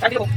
સાચી કહું.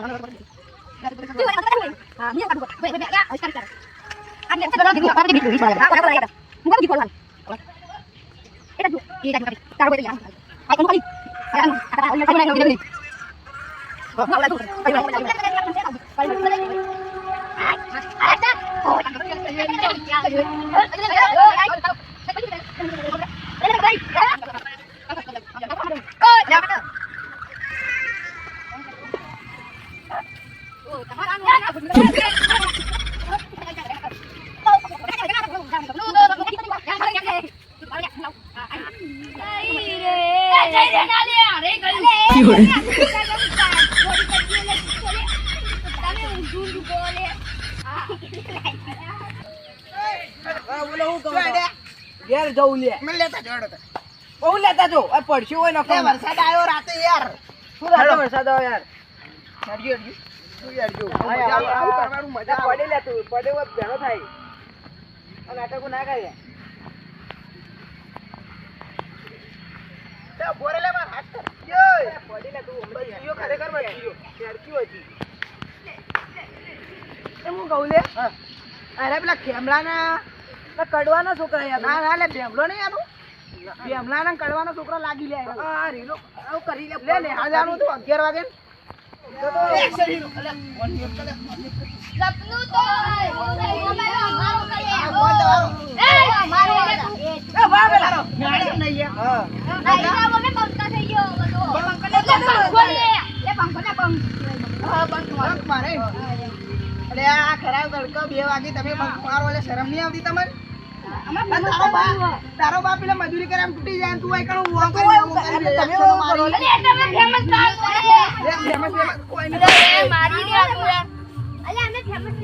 Ayo, ઘેર જોડો નખો વરસાદ આવ્યો યાર શું મજા. પડે લે તું પડે હોય ભેળો થાય આ નાટકો ના કરે તે ઊભો લે, હાથ અરે પેલા ખેમલાના કડવાના છોકરા યાર ના ના લે બેમલો નહીં આનું બેમલાના કડવાનો લાગી લે. આ રીલો આવું કરી લે લે મારે. અરે આ ખરાબ તડકો બે વાગે તમે મારો એટલે શરમ નહીં આવતી તમારે? તારો બા તારો મજૂરી કરે તૂટી જાય તું તમે. ફેમસ ફેમસ કોઈ નહીં.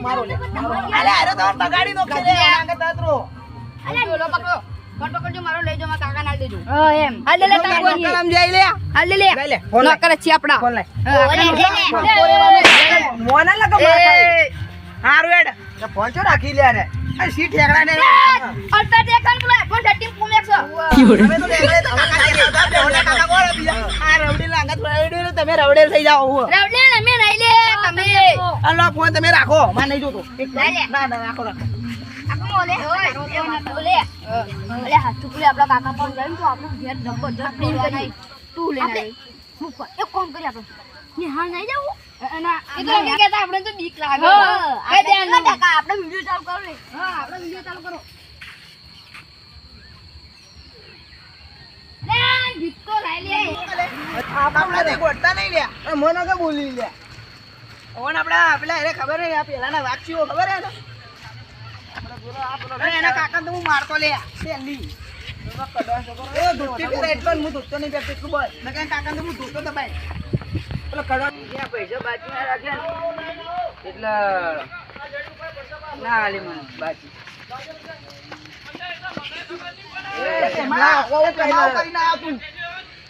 મારો લે, મારો. અલે, અરે તો બગાડી નો ખેલે, આંગે તાતરો. કલમ જાય લે. લઈ લે, ફોન લાય. મોના લગા માર ખાય. હારું એડ તો ફોન ચો રાખી લે ને આ સી ઠેકડા ને. તમે તો ઠેકડે તો કાકા જે હતા, ઠેકડે કાકા બોલો બીજા. આ રવડી લાંગા થોડા રવડી તમે રવડેલ થઈ જાઓ લે તમે લો ફોન તમે રાખો. માં નહીં જોતો. એક લે. ના ના રાખો રાખો. આપણે તો બીક લાગે આપણે વીડિયો ચાલુ કરો હા આપણે વીડિયો ચાલુ કરો. તો લાઈ લે. આપણે ગોઠતા નહીં લ્યા મને કે બોલી લ્યા ઓન આપડા પેલા એને ખબર નહીં આ પેલાના વાક્યો ખબર હે ને? એના કાકા તો હું મારતો લે પેલી એ ધોતી કરે હું ધોતો નહીં એટલું બસ કાકા તો હું ધોતો દબાય કડવા જ્યાં પૈસા બાકી ના રાખ્યા ને. એટલે ના આલી મને બાકી એમાં આવો કમાઓ કરીને આયા તું.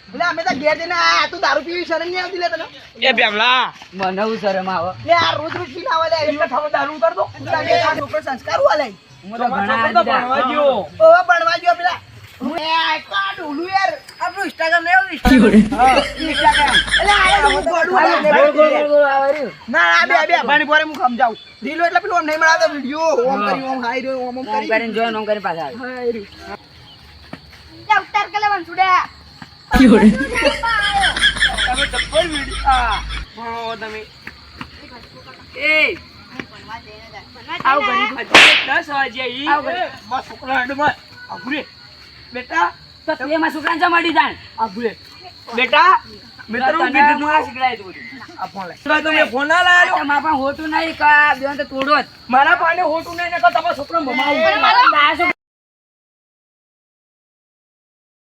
એટલે અમે તો ઘેર જઈને આયા તું દારૂ શરમ નહીં આવતી લે તને? એ બેમલા મને હું શરમ આવે? લે આ રોજ રોજ પીને આવે લે એટલે થવો દારૂ ઉતારતો તને આ છોકરો સંસ્કાર આપણું ઇન્સ્ટાગ્રામ હા ઇન્સ્ટાગ્રામ. ના આ બે બે પાણી પોરે હું સમજાવું. રીલો એટલે પેલું નહીં મળાતો વિડિયો ઓમ કરી ઓમ હાઈ રહ્યો ઓમ ઓમ કરી. કરીને ઓમ કરી પાછા. હાઈ રહ્યો. ઉતાર કે લે વંસુડા તમે ચપ્પલ વિડી આ ભણો તમે. એ. આવ ગણી દસ વાગે ઈ આવ ગણી. માં છોકરા હડમાં બેટા તો તું એમાં છોકરાને બેટા મિત્રો હું કીધું હું આ તું? શીખડાયું તું. આ ફોન લે. તો ફોન ના લાયેલો. તમારા પાસે હોતું નહીં કા બેન તો તોડો જ મારા પાસે હોટું નહીં ને કહો તમારો મારો છોકરા